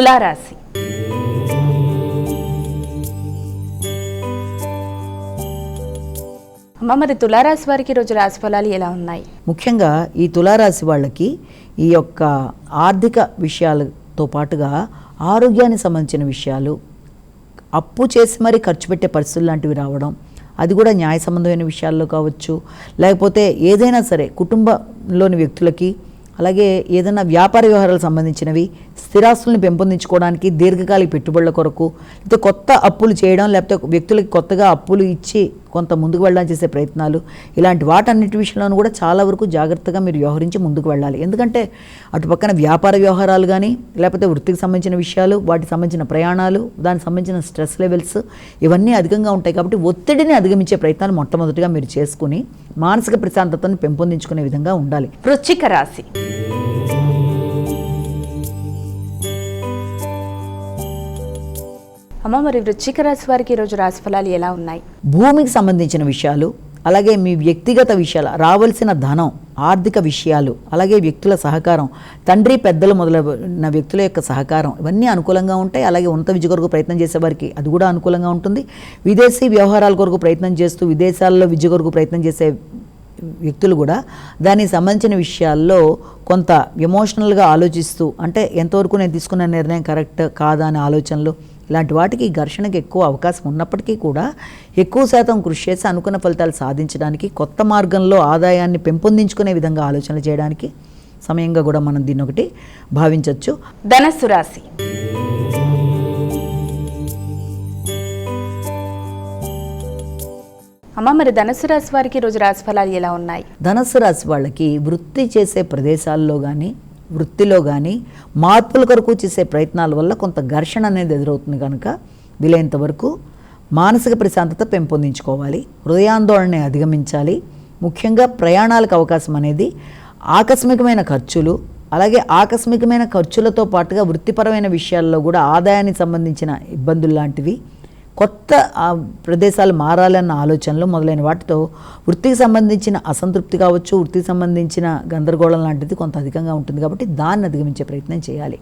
తులారాశి. అమ్మ మరి తులారాశి వారికి ఈరోజు రాశి ఫలాలు ఎలా ఉన్నాయి? ముఖ్యంగా ఈ తులారాశి వాళ్ళకి ఈ యొక్క ఆర్థిక విషయాలతో పాటుగా ఆరోగ్యానికి సంబంధించిన విషయాలు అప్పు చేసి మరీ ఖర్చు పెట్టే పరిస్థితులు లాంటివి రావడం అది కూడా న్యాయ సంబంధమైన విషయాల్లో కావచ్చు. లేకపోతే ఏదైనా సరే కుటుంబంలోని వ్యక్తులకి అలాగే ఏదైనా వ్యాపార వ్యవహారాలకు సంబంధించినవి స్థిరాస్తులను పెంపొందించుకోవడానికి దీర్ఘకాలిక పెట్టుబడుల కొరకు లేకపోతే కొత్త అప్పులు చేయడం లేకపోతే వ్యక్తులకి కొత్తగా అప్పులు ఇచ్చి కొంత ముందుకు వెళ్ళడానికి చేసే ప్రయత్నాలు ఇలాంటి వాటన్నిటి విషయంలోనూ కూడా చాలా వరకు జాగ్రత్తగా మీరు వ్యవహరించి ముందుకు వెళ్ళాలి. ఎందుకంటే అటు పక్కన వ్యాపార వ్యవహారాలు కానీ లేకపోతే వృత్తికి సంబంధించిన విషయాలు వాటికి సంబంధించిన ప్రయాణాలు దానికి సంబంధించిన స్ట్రెస్ లెవెల్స్ ఇవన్నీ అధికంగా ఉంటాయి కాబట్టి ఒత్తిడిని అధిగమించే ప్రయత్నాలు మొట్టమొదటిగా మీరు చేసుకుని మానసిక ప్రశాంతతను పెంపొందించుకునే విధంగా ఉండాలి. వృశ్చిక రాశి. అమ్మ మరి వృశ్చిక రాశి వారికి ఈరోజు రాశి ఫలాలు ఎలా ఉన్నాయి? భూమికి సంబంధించిన విషయాలు అలాగే మీ వ్యక్తిగత విషయాలు రావాల్సిన ధనం ఆర్థిక విషయాలు అలాగే వ్యక్తుల సహకారం తండ్రి పెద్దలు మొదలైన వ్యక్తుల యొక్క సహకారం ఇవన్నీ అనుకూలంగా ఉంటాయి. అలాగే ఉన్నత విద్య కొరకు ప్రయత్నం చేసే వారికి అది కూడా అనుకూలంగా ఉంటుంది. విదేశీ వ్యవహారాల కొరకు ప్రయత్నం చేస్తూ విదేశాల్లో విద్య కొరకు ప్రయత్నం చేసే వ్యక్తులు కూడా దానికి సంబంధించిన విషయాల్లో కొంత ఎమోషనల్గా ఆలోచిస్తూ అంటే ఎంతవరకు నేను తీసుకున్న నిర్ణయం కరెక్ట్ కాదా అనే ఆలోచనలు ఇలాంటి వాటికి ఘర్షణకి ఎక్కువ అవకాశం ఉన్నప్పటికీ కూడా ఎక్కువ శాతం కృషి చేసి అనుకున్న ఫలితాలు సాధించడానికి కొత్త మార్గంలో ఆదాయాన్ని పెంపొందించుకునే విధంగా ఆలోచన చేయడానికి సమయంగా కూడా మనం దీన్ని ఒకటి భావించవచ్చు ధనస్సు రాశి. అమ్మ మరి ధనస్సు రాశి వారికి ఈరోజు రాశి ఫలాలు ఎలా ఉన్నాయి? ధనస్సు రాశి వాళ్ళకి వృత్తి చేసే ప్రదేశాల్లో కానీ వృత్తిలో కానీ మార్పుల కొరకు చేసే ప్రయత్నాల వల్ల కొంత ఘర్షణ అనేది ఎదురవుతుంది కనుక వీలైనంత వరకు మానసిక ప్రశాంతత పెంపొందించుకోవాలి హృదయాందోళనని అధిగమించాలి. ముఖ్యంగా ప్రయాణాలకు అవకాశం అనేది ఆకస్మికమైన ఖర్చులు అలాగే ఆకస్మికమైన ఖర్చులతో పాటుగా వృత్తిపరమైన విషయాల్లో కూడా ఆదాయానికి సంబంధించిన ఇబ్బందులు లాంటివి కొత్త ప్రదేశాలు మారాలన్న ఆలోచనలు మొదలైన వాటితో వృత్తికి సంబంధించిన అసంతృప్తి కావచ్చు వృత్తికి సంబంధించిన గందరగోళం లాంటిది కొంత అధికంగా ఉంటుంది కాబట్టి దాన్ని అధిగమించే ప్రయత్నం చేయాలి.